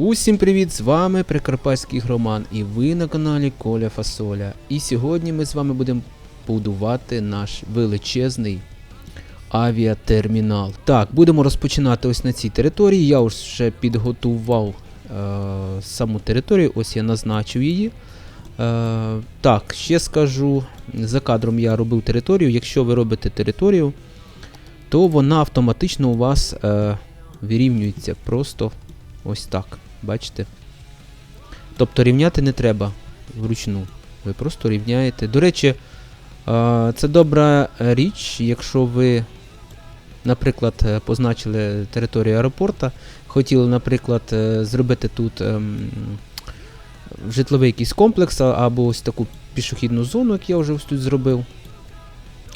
Усім привіт! З вами Прикарпатський Громан і ви на каналі Коля Фасоля. І сьогодні ми з вами будемо будувати наш величезний авіатермінал. Так, будемо розпочинати ось на цій території. Я вже підготував е, саму територію, ось я назначив її. Е, так, ще скажу, за кадром я робив територію. Якщо ви робите територію, то вона автоматично у вас е, вирівнюється просто ось так. Бачите? Тобто рівняти не треба вручну. Ви просто рівняєте. До речі, е, це добра річ, якщо ви, наприклад, е, позначили територію аеропорта, хотіли, наприклад, е, зробити тут ем, житловий якийсь комплекс або ось таку пішохідну зону, як я вже ось тут зробив.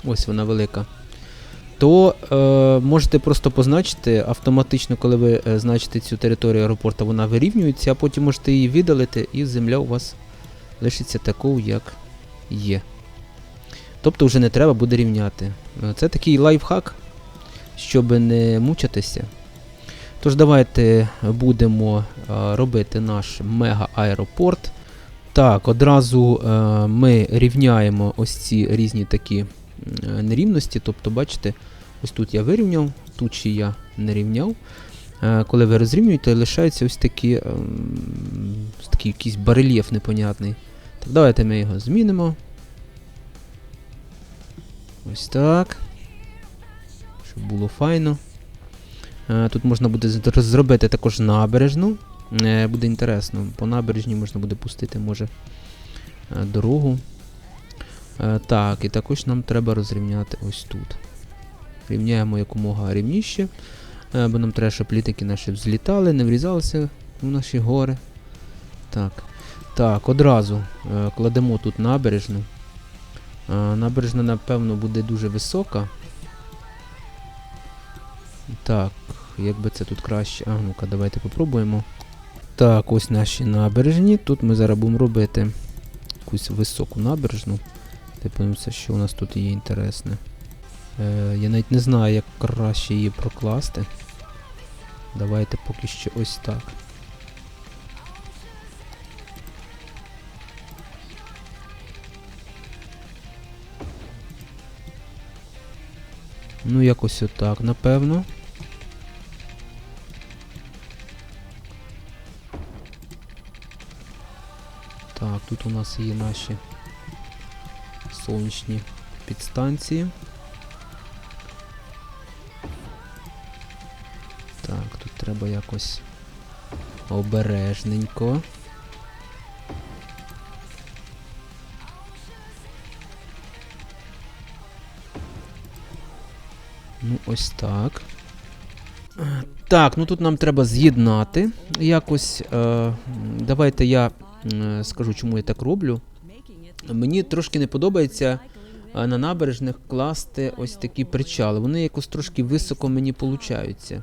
Ось вона велика. То е, можете просто позначити автоматично, коли ви е, значите цю територію аеропорту, вона вирівнюється, а потім можете її видалити, і земля у вас лишиться такою, як є. Тобто вже не треба буде рівняти. Е, Це такий лайфхак, щоб не мучитися. Тож давайте будемо е, робити наш мега-аеропорт. Так, одразу ми рівняємо ось ці різні такі нерівності. Тобто, бачите, ось тут я вирівняв, тут ще я не рівняв. Е, коли ви розрівнюєте, лишаються ось такі, ем, ось такий якийсь барельєф непонятний. Так, давайте ми його змінимо. Ось так. Щоб було файно. Е, Тут можна буде зробити також набережну. Е, Буде інтересно. По набережні можна буде пустити, може, дорогу. Так, і також нам треба розрівняти ось тут. Рівняємо якомога рівніше, е, бо нам треба, щоб літаки наші взлітали, не врізалися в наші гори. Так. Так, одразу е, кладемо тут набережну. Е, Набережна, напевно, буде дуже висока. Так, як би це тут краще. А, ну-ка, давайте попробуємо. Так, ось наші набережні. Тут ми зараз будемо робити якусь високу набережну. Та подивимося, що у нас тут є інтересне. Е, я навіть не знаю, як краще її прокласти. Давайте поки що ось так. Ну, якось отак, напевно. Так, тут у нас є наші сонячні підстанції. Треба якось обережненько. Ну, ось так. Е, Так, ну тут нам треба з'єднати якось. Е, давайте я м, скажу, чому я так роблю. Мені трошки не подобається е, на набережних класти ось такі причали. Вони якось трошки високо мені получаються.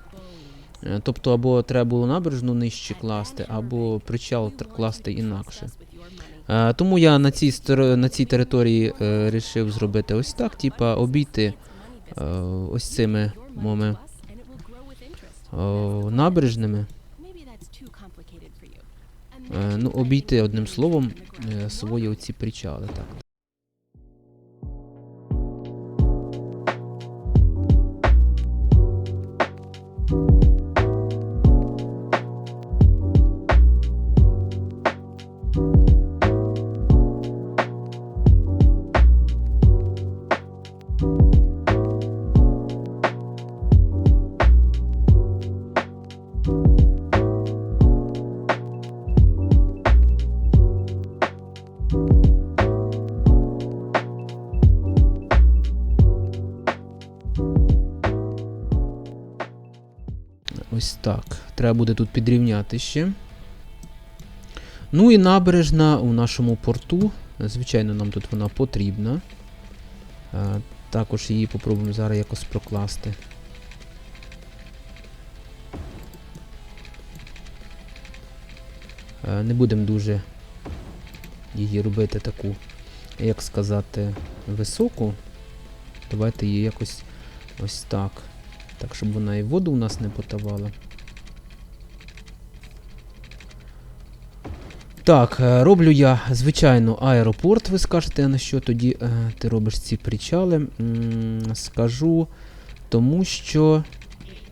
Е, Тобто, або треба було набережну нижче класти, або причал класти інакше. Е, Тому я на цій, на цій території е, рішив зробити ось так, типа обійти е, ось цими моми е, набережними. Е, ну, обійти одним словом е, свої оці причали. Так. Ось так. Треба буде тут підрівняти ще. Ну і набережна у нашому порту. Звичайно, нам тут вона потрібна. Е, також її попробуємо зараз якось прокласти. Е, не будемо дуже її робити таку, як сказати, високу. Давайте її якось ось так. Так, щоб вона і воду у нас не потавала. Так, е, роблю я, звичайно, аеропорт. Ви скажете, на що тоді е, ти робиш ці причали. Скажу, тому що.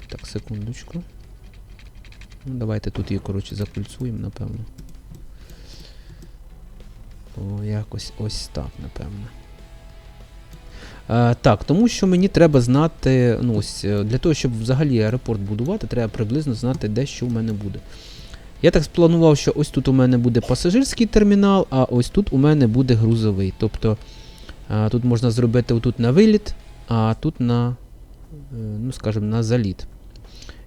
Так, секундочку. Ну, давайте тут її, коротше, закульцуємо, напевно. О, якось ось так, напевно. Е, так, тому що мені треба знати, ну ось, е, для того, щоб взагалі аеропорт будувати, треба приблизно знати, де що в мене буде. Я так спланував, що ось тут у мене буде пасажирський термінал, а ось тут у мене буде грузовий. Тобто е, тут можна зробити отут на виліт, а тут на, ну скажімо, на заліт.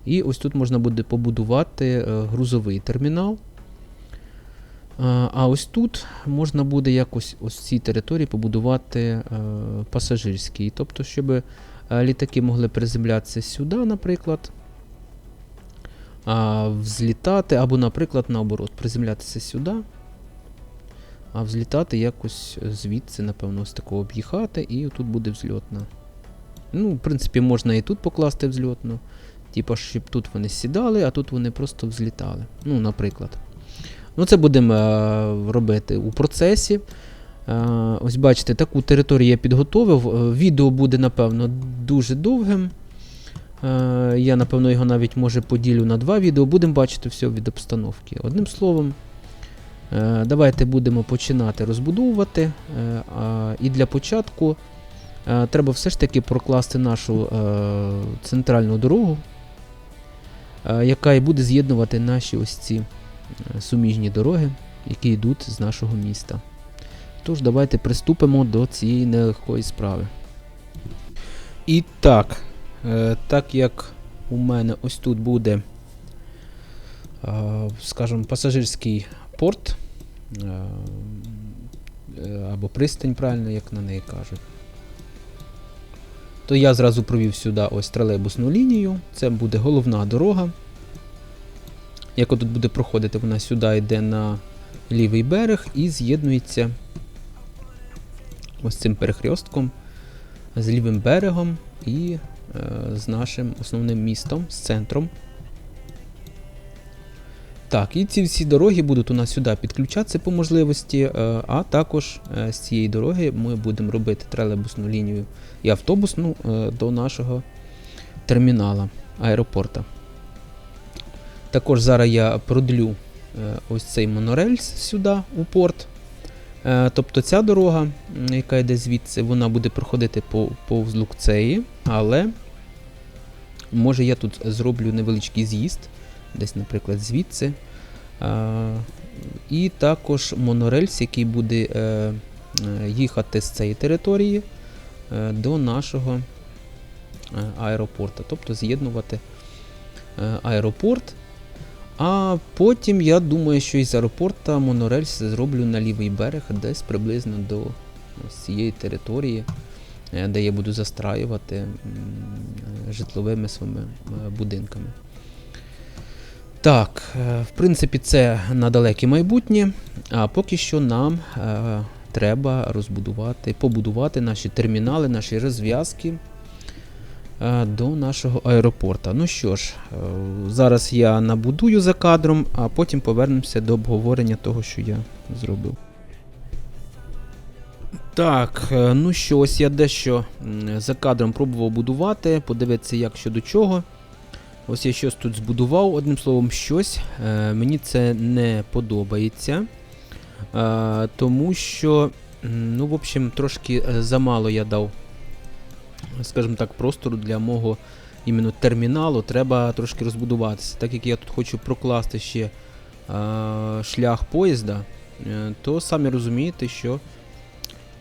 І ось тут можна буде побудувати грузовий термінал. А, А ось тут можна буде якось ось цій території побудувати е, пасажирський. Тобто, щоб е, літаки могли приземлятися сюди, наприклад. А взлітати, або, наприклад, наоборот, приземлятися сюди. А взлітати якось звідси, напевно, ось такого об'їхати, і тут буде взльотна. Ну, в принципі, можна і тут покласти взльотну. Типа, щоб тут вони сідали, а тут вони просто взлітали. Ну, наприклад. Ну, це будемо е, робити у процесі. Е, ось бачите, таку територію я підготовив. Е, Відео буде, напевно, дуже довгим. Я, напевно, його навіть може поділю на два відео. Будемо бачити все від обстановки. Одним словом, давайте будемо починати розбудовувати. І для початку треба все ж таки прокласти нашу центральну дорогу, яка і буде з'єднувати наші ось ці суміжні дороги, які йдуть з нашого міста. Тож, давайте приступимо до цієї нелегкої справи. І так, е, так як у мене ось тут буде, е, скажімо, пасажирський порт, е, або пристань, правильно, як на неї кажуть, то я зразу провів сюди ось тролейбусну лінію. Це буде головна дорога. Яка тут буде проходити, вона сюди йде на лівий берег і з'єднується ось цим перехрестком з лівим берегом і е, з нашим основним містом, з центром. Так, і ці всі дороги будуть у нас сюди підключатися по можливості, е, а також е, з цієї дороги ми будемо робити тролейбусну лінію і автобусну е, до нашого термінала аеропорта. Також зараз я продлю е, ось цей монорельс сюди у порт. Е, Тобто ця дорога, яка йде звідси, вона буде проходити по, повз Лукцеї, але може я тут зроблю невеличкий з'їзд, десь, наприклад, звідси. Е, І також монорельс, який буде їхати з цієї території до нашого аеропорту, тобто з'єднувати аеропорт. А потім я думаю, що із аеропорта монорельс зроблю на лівий берег, десь приблизно до ось цієї території, е, де я буду застраювати е, житловими своїми е, будинками. Так, в принципі, це на далеке майбутнє. А поки що нам треба розбудувати, побудувати наші термінали, наші розв'язки до нашого аеропорта. Ну що ж, е, зараз я набудую за кадром, а потім повернемося до обговорення того, що я зробив. Так, е, ну що, ось я дещо за кадром пробував будувати, подивитися, як що до чого. Ось я щось тут збудував, одним словом, щось. Е, мені це не подобається. Е, тому що, ну, в общем, трошки е, замало я дав, скажімо так, простору для мого іменно терміналу. Треба трошки розбудуватися. Так як я тут хочу прокласти ще шлях поїзда, е, то самі розумієте, що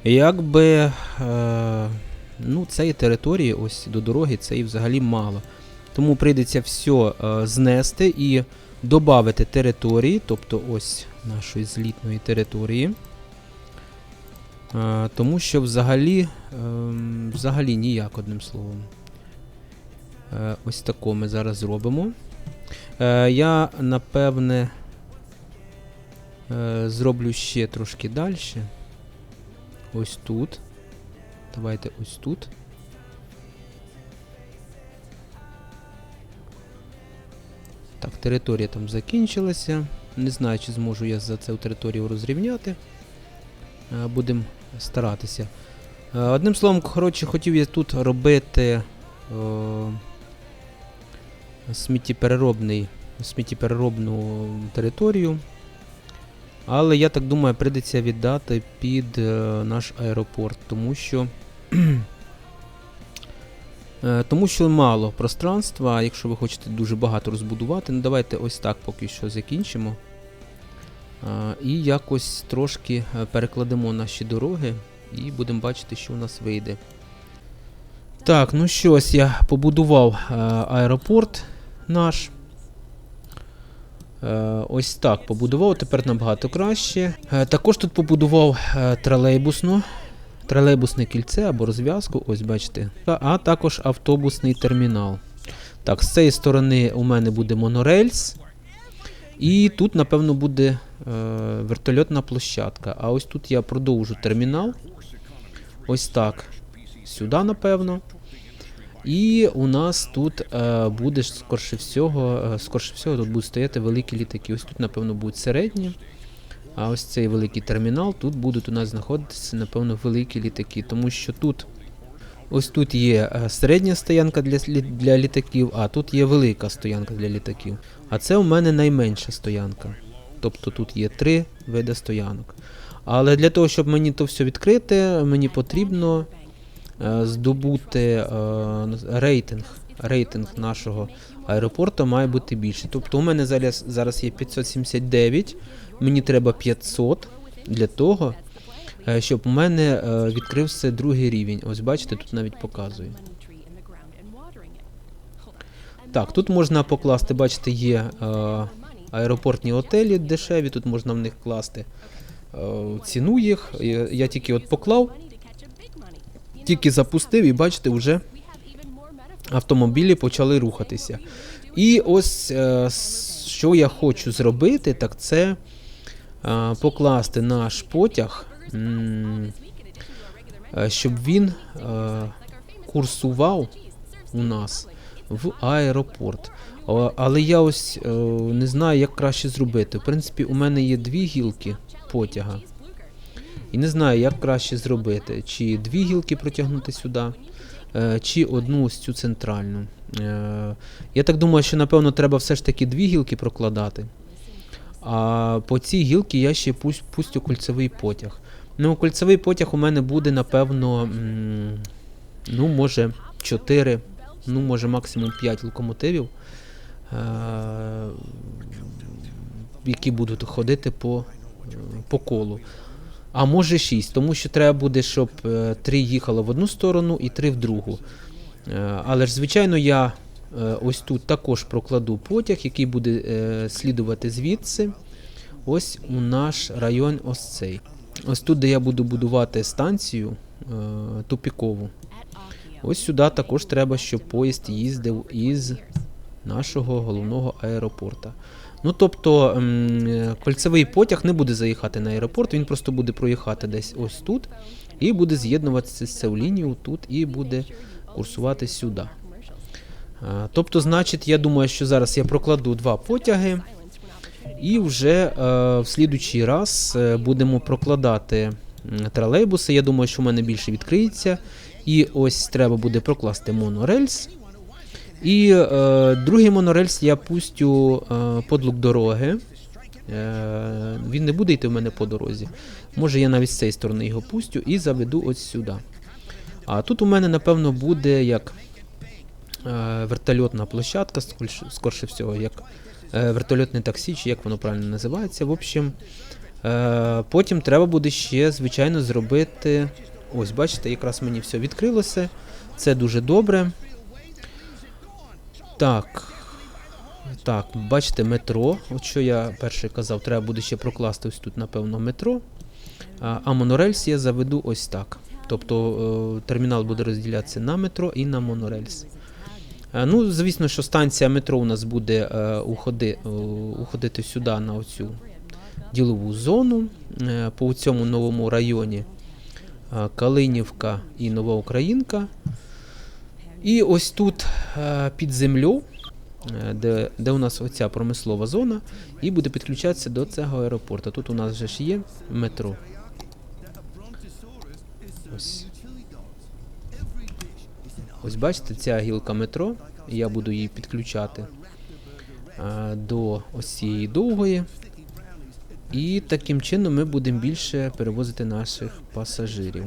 якби е, ну, цієї території, ось до дороги, це і взагалі мало. Тому прийдеться все е, знести і додати території, тобто ось нашої злітної території. Е, тому що взагалі, ем, взагалі ніяк, одним словом. Е, ось тако ми зараз зробимо. Е, я, напевне, зроблю ще трошки далі. Ось тут. Давайте ось тут. Так, територія там закінчилася. Не знаю, чи зможу я за цю територію розрівняти. Будемо старатися. Е, Одним словом, коротше, хотів я тут робити е, сміттєпереробний, сміттєпереробну територію. Але я так думаю, прийдеться віддати під е, наш аеропорт, тому що. Тому що мало пространства, якщо ви хочете дуже багато розбудувати, ну давайте ось так поки що закінчимо. І якось трошки е, перекладемо наші дороги і будемо бачити, що у нас вийде. Так, ну що, ось я побудував е, аеропорт наш. Е, Ось так побудував, тепер набагато краще. Також тут побудував тролейбусну, тролейбусне кільце або розв'язку, ось бачите. А також автобусний термінал. Так, з цієї сторони у мене буде монорельс. І тут, напевно, буде е, вертольотна площадка. А ось тут я продовжу термінал. Ось так. Сюди, напевно. І у нас тут е, буде скорше всього, е, скорше всього тут будуть стояти великі літаки. Ось тут, напевно, будуть середні. А ось цей великий термінал, тут будуть у нас знаходитися, напевно, великі літаки. Тому що тут ось тут є е, середня стоянка для, для літаків, а тут є велика стоянка для літаків. А це у мене найменша стоянка. Тобто тут є три види стоянок. Але для того, щоб мені то все відкрити, мені потрібно е, здобути е, рейтинг. Рейтинг нашого аеропорту має бути більше. Тобто у мене зараз, зараз є 579, мені треба 500 для того, щоб у мене е, відкрився другий рівень. Ось бачите, тут навіть показую. Так, тут можна покласти, бачите, є е, аеропортні готелі дешеві, тут можна в них класти е, ціну їх. Я, тільки от поклав, тільки запустив і бачите, вже автомобілі почали рухатися. І ось е, що я хочу зробити, так це е, покласти наш потяг, е, щоб він е, курсував у нас в аеропорт. Але я ось е, не знаю, як краще зробити. В принципі, у мене є дві гілки потяга. І не знаю, як краще зробити. Чи дві гілки протягнути сюди, е, чи одну ось цю центральну. Е, Я так думаю, що напевно треба все ж таки дві гілки прокладати. А по цій гілці я ще пусть, пустю кольцевий потяг. Ну, кольцевий потяг у мене буде, напевно, ну, може, 4, ну, може, максимум 5 локомотивів, е, які будуть ходити по, е, по колу. А може 6, тому що треба буде, щоб 3 їхало в одну сторону і 3 в другу. Е, Але ж, звичайно, я е, ось тут також прокладу потяг, який буде е, слідувати звідси. Ось у наш район ось цей. Ось тут, де я буду будувати станцію е, тупікову. Ось сюди також треба, щоб поїзд їздив із нашого головного аеропорта. Ну тобто м, е, кольцевий потяг не буде заїхати на аеропорт, він просто буде проїхати десь ось тут і буде з'єднуватися з цю лінію тут і буде курсувати сюди. Е, Тобто, значить, я думаю, що зараз я прокладу два потяги, і вже е, в слідучий раз е, будемо прокладати тролейбуси. Я думаю, що в мене більше відкриється. І ось треба буде прокласти монорельс. І е, другий монорельс я пустю е, подлук дороги. Е, він не буде йти в мене по дорозі. Може, я навіть з цієї сторони його пустю і заведу ось сюди. А тут у мене, напевно, буде як е, вертольотна площадка, скорше всього, як вертольотне таксі, чи як воно правильно називається. В общем, е, потім треба буде ще, звичайно, зробити. Ось, бачите, якраз мені все відкрилося. Це дуже добре. Так. Так, бачите, метро. От що я перше казав, треба буде ще прокласти ось тут, напевно, метро. А, а монорельс я заведу ось так. Тобто е, термінал буде розділятися на метро і на монорельс. Е, ну, звісно, що станція метро у нас буде е, уходи, е, уходити сюди на оцю ділову зону по цьому новому районі. Калинівка і Нова Українка. І ось тут під землю де, де у нас оця промислова зона, і буде підключатися до цього аеропорту. Тут у нас вже ж є метро. Ось бачите, ця гілка метро. Я буду її підключати до ось цієї довгої. І таким чином ми будемо більше перевозити наших пасажирів.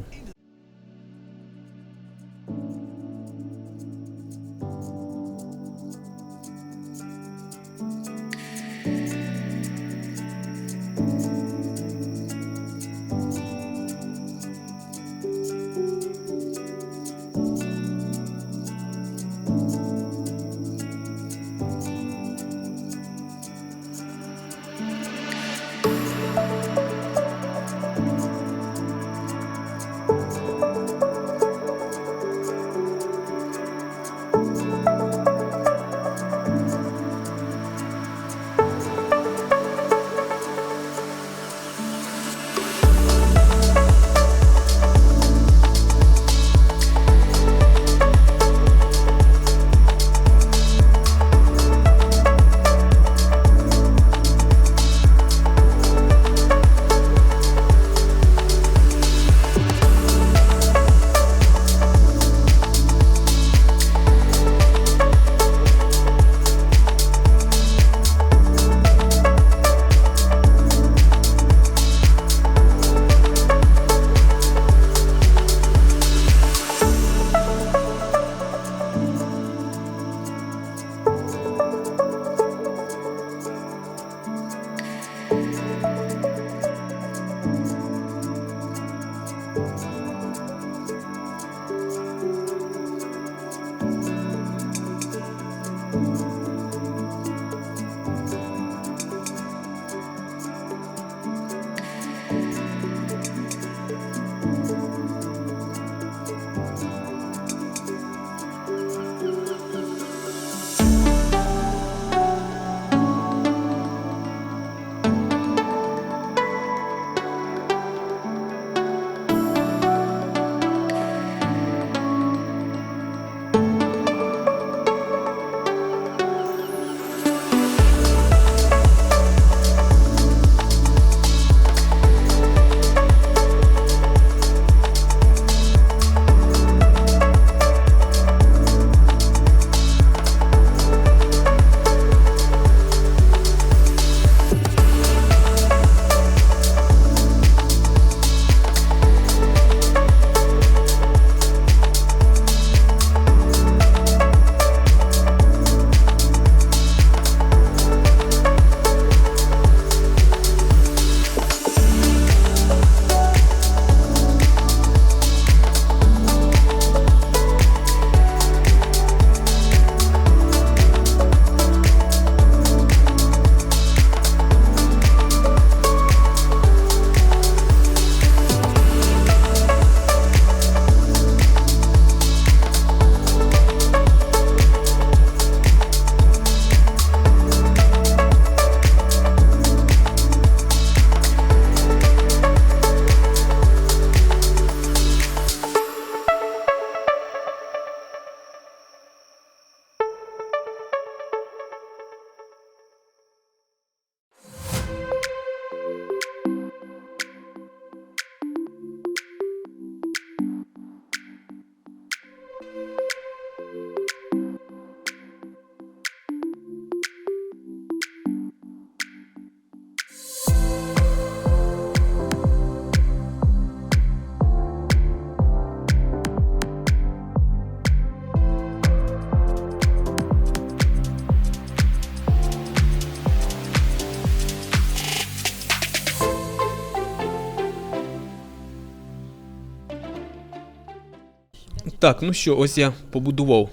Так, ну що, ось я побудував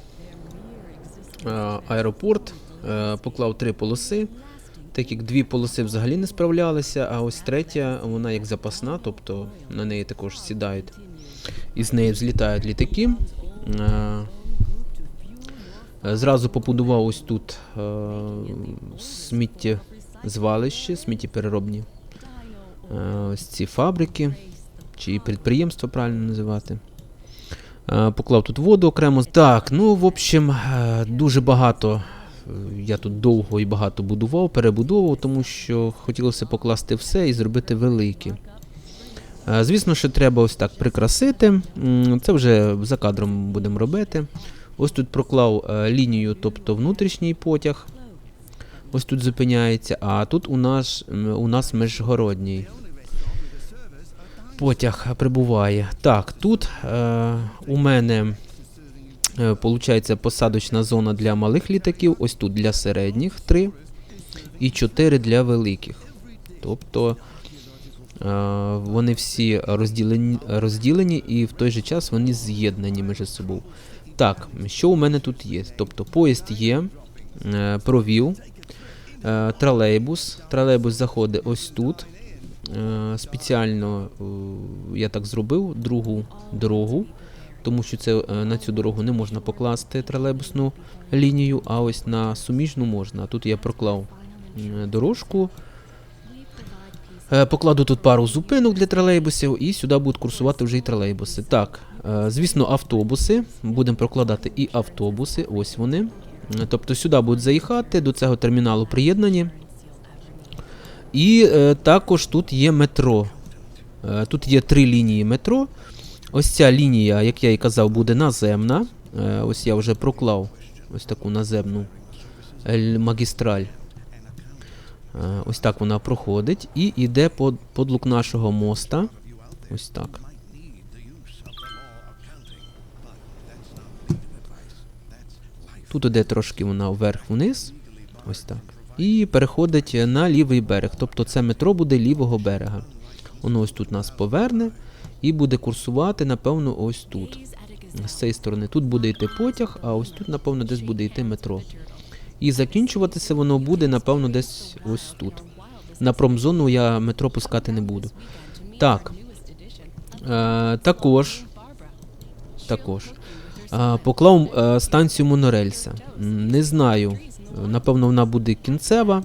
е, аеропорт, е, поклав три полоси. Так як дві полоси взагалі не справлялися, а ось третя, вона як запасна, тобто на неї також сідають і з неї взлітають літаки. Е, Зразу побудував ось тут сміттєзвалище, сміттєпереробні ось ці фабрики, чи підприємства правильно називати. Е, Поклав тут воду окремо. Так, ну, в общем, е, дуже багато е, я тут довго і багато будував, перебудовував, тому що хотілося покласти все і зробити великі. Е, Звісно, що треба ось так прикрасити. Це вже за кадром будемо робити. Ось тут проклав лінію, тобто внутрішній потяг. Ось тут зупиняється, а тут у нас, у нас міжгородній потяг прибуває. Так, тут е, у мене е, посадочна зона для малих літаків, ось тут для середніх 3 і 4 для великих. Тобто е, вони всі розділені, розділені і в той же час вони з'єднані між собою. Так, що у мене тут є? Тобто поїзд є, е, провів, е, тролейбус. Тролейбус заходить ось тут. Е, Спеціально е, я так зробив другу дорогу, тому що це е, на цю дорогу не можна покласти тролейбусну лінію, а ось на суміжну можна. Тут я проклав дорожку. Покладу тут пару зупинок для тролейбусів, і сюди будуть курсувати вже і тролейбуси. Так, звісно, автобуси. Будемо прокладати і автобуси. Ось вони. Тобто сюди будуть заїхати, до цього терміналу приєднані. І е, також тут є метро. Е, тут є три лінії метро. Ось ця лінія, як я і казав, буде наземна. Е, ось я вже проклав ось таку наземну магістраль. Е, Ось так вона проходить і йде под, подлук нашого моста. Ось так. Тут іде трошки вона вверх-вниз. Ось так. І переходить на лівий берег. Тобто це метро буде лівого берега. Воно ось тут нас поверне і буде курсувати, напевно, ось тут. З цієї сторони. Тут буде йти потяг, а ось тут, напевно, десь буде йти метро. І закінчуватися воно буде, напевно, десь ось тут. На промзону я метро пускати не буду. Так. Е, також. Також. Е, поклав е, станцію монорельса. Не знаю. Напевно, вона буде кінцева.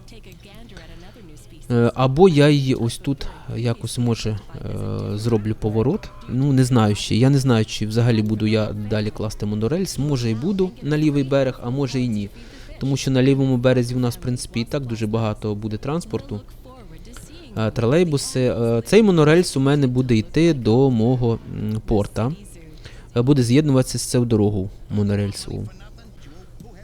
Е, Або я її ось тут якось може е, зроблю поворот. Ну, не знаю ще. Я не знаю, чи взагалі буду я далі класти монорельс. Може і буду на лівий берег, а може і ні. Тому що на лівому березі у нас, в принципі, і так дуже багато буде транспорту. Е, Тролейбуси. Цей монорельс у мене буде йти до мого порта. Буде з'єднуватися з цією дорогу монорельсову.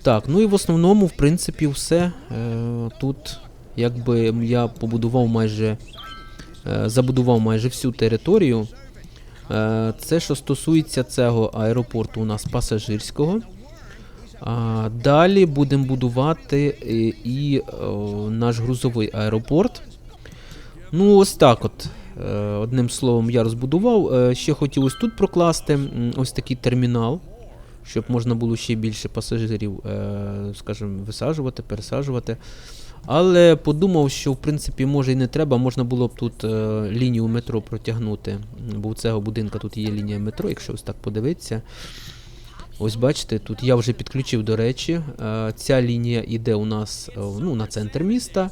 Так, ну і в основному, в принципі, все. Е, Тут якби я побудував майже. е, Забудував майже всю територію. Е, Це що стосується цього аеропорту у нас пасажирського. Далі будемо будувати і наш грузовий аеропорт. Ну, ось так от. Одним словом, я розбудував. Ще хотів ось тут прокласти ось такий термінал, щоб можна було ще більше пасажирів, е, скажімо, висаджувати, пересаджувати. Але подумав, що в принципі може і не треба, можна було б тут е, лінію метро протягнути. Бо у цього будинка тут є лінія метро, якщо ось так подивитися. Ось бачите, тут я вже підключив, до речі. е, Ця лінія йде у нас ну, на центр міста.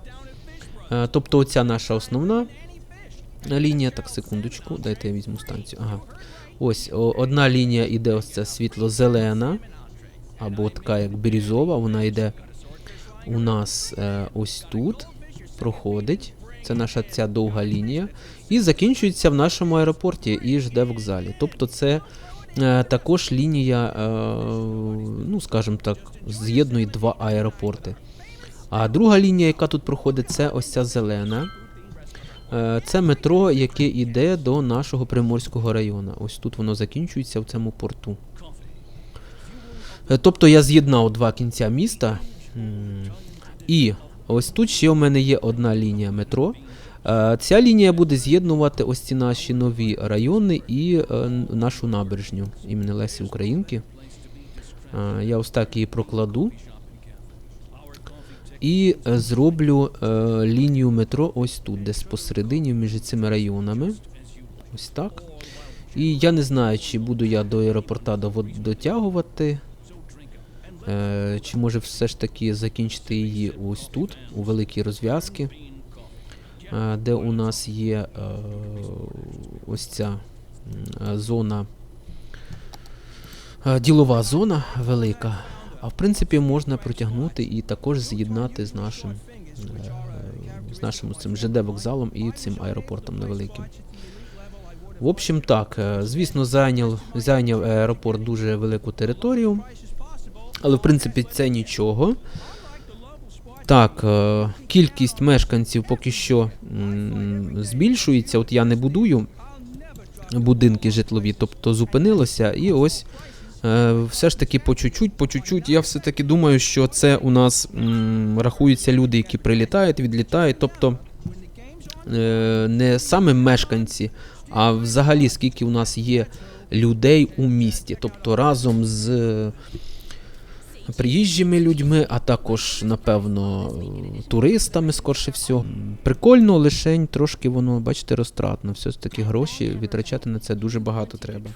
Тобто оця наша основна лінія. Так, секундочку, дайте я візьму станцію. Ага. Ось одна лінія йде ось ця світло-зелена, або така як бірюзова, вона йде у нас е, ось тут, проходить. Це наша ця довга лінія. І закінчується в нашому аеропорті і жде вокзалі. Тобто це е, також лінія, е, ну скажімо так, з'єднує два аеропорти. А друга лінія, яка тут проходить, це ось ця зелена. Е, Це метро, яке йде до нашого Приморського району. Ось тут воно закінчується в цьому порту. Е, Тобто я з'єднав два кінця міста. І ось тут ще у мене є одна лінія метро. Е, Ця лінія буде з'єднувати ось ці наші нові райони і нашу набережню імені Лесі Українки. Я ось так її прокладу. І е, зроблю е, лінію метро ось тут, десь посередині між цими районами. Ось так. І я не знаю, чи буду я до аеропорта дотягувати. Е, чи може все ж таки закінчити її ось тут, у великій розв'язки, е, де у нас є ось ця зона, ділова зона велика. А в принципі можна протягнути і також з'єднати з нашим, е, з нашим цим ЖД вокзалом і цим аеропортом невеликим. В общем, так, е, звісно, зайняв, зайняв аеропорт дуже велику територію, але в принципі це нічого. Так, е, кількість мешканців поки що збільшується. От я не будую будинки житлові, тобто зупинилося, і ось все ж таки по чуть-чуть, по чуть-чуть. Я все-таки думаю, що це у нас м, рахуються люди, які прилітають, відлітають. Тобто е, не саме мешканці, а взагалі скільки у нас є людей у місті. Тобто разом з е, приїжджими людьми, а також, напевно, е, туристами, скорше всього. Прикольно, лишень трошки воно, бачите, розтратно. Все ж таки гроші витрачати на це дуже багато треба.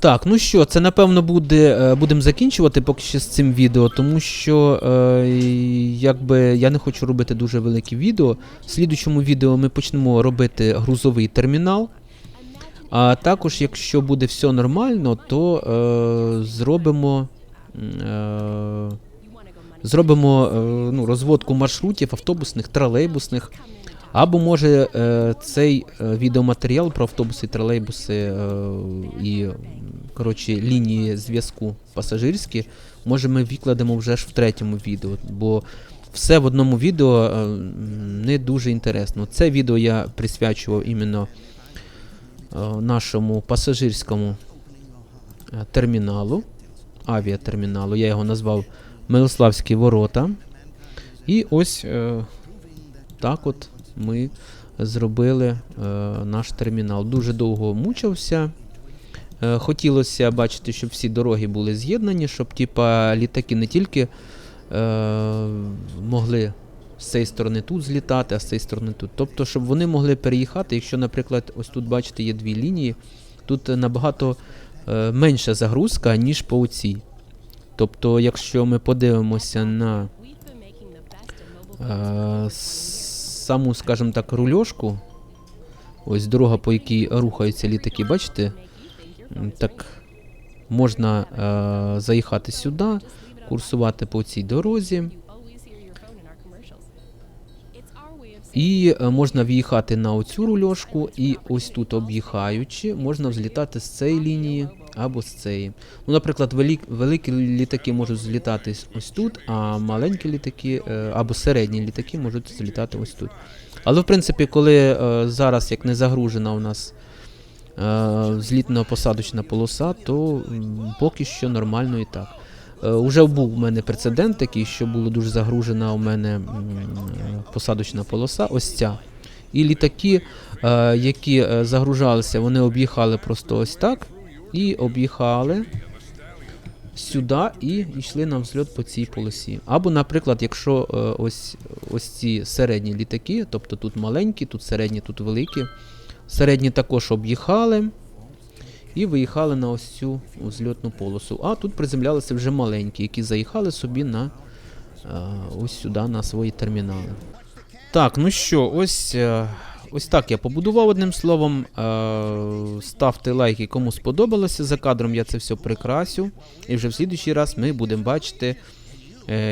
Так, ну що, це напевно буде. е, Будемо закінчувати поки що з цим відео, тому що е, якби я не хочу робити дуже великі відео. В слідучому відео ми почнемо робити грузовий термінал. А також, якщо буде все нормально, то е, зробимо. Е, зробимо е, ну, розводку маршрутів автобусних, тролейбусних. Або може е, цей е, відеоматеріал про автобуси, тролейбуси е, і коротше, лінії зв'язку пасажирські, може ми викладемо вже ж в третьому відео, бо все в одному відео не дуже інтересно. Це відео я присвячував іменно нашому пасажирському терміналу, авіатерміналу. Я його назвав Милославські ворота. І ось так от ми зробили е, наш термінал. Дуже довго мучився. Е, хотілося бачити, щоб всі дороги були з'єднані, щоб типа, літаки не тільки е, могли з цієї сторони тут злітати, а з цієї сторони тут. Тобто, щоб вони могли переїхати, якщо, наприклад, ось тут бачите, є дві лінії, тут набагато е, менша загрузка, ніж по оцій. Тобто, якщо ми подивимося на е, саму, скажімо так, рульошку, ось дорога, по якій рухаються літаки, бачите? Так можна е, заїхати сюди, курсувати по цій дорозі. І е, можна в'їхати на оцю рульошку, і ось тут об'їхаючи, можна взлітати з цієї лінії або з цієї. Ну, наприклад, велик, великі літаки можуть злітати ось тут, а маленькі літаки е, або середні літаки можуть злітати ось тут. Але в принципі, коли е, зараз як не загружена у нас е, злітно-посадочна полоса, то поки що нормально і так. Е, Уже був у мене прецедент такий, що було дуже загружена у мене посадочна полоса, ось ця. І літаки, е, які е, загружалися, вони об'їхали просто ось так. І об'їхали сюди і йшли на взльот по цій полосі. Або, наприклад, якщо ось, ось ці середні літаки, тобто тут маленькі, тут середні, тут великі. Середні також об'їхали і виїхали на ось цю взльотну полосу. А тут приземлялися вже маленькі, які заїхали собі на е, ось сюди на свої термінали. Так, ну що, ось, е, ось так я побудував одним словом. Е, ставте лайки, кому сподобалося. За кадром я це все прикрасю. І вже в слідуючий раз ми будемо бачити,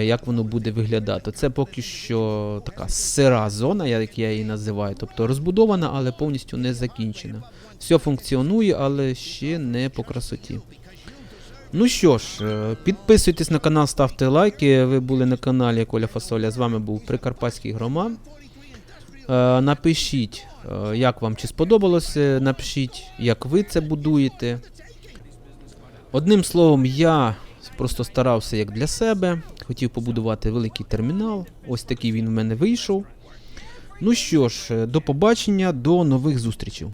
як воно буде виглядати. Це поки що така сира зона, як я її називаю. Тобто розбудована, але повністю не закінчена. Все функціонує, але ще не по красоті. Ну що ж, е, підписуйтесь на канал, ставте лайки. Ви були на каналі Коля Фасоля. З вами був Прикарпатський Грома. Е, Напишіть, е, як вам чи сподобалося. Напишіть, як ви це будуєте. Одним словом, я просто старався як для себе. Хотів побудувати великий термінал. Ось такий він в мене вийшов. Ну що ж, до побачення, до нових зустрічей.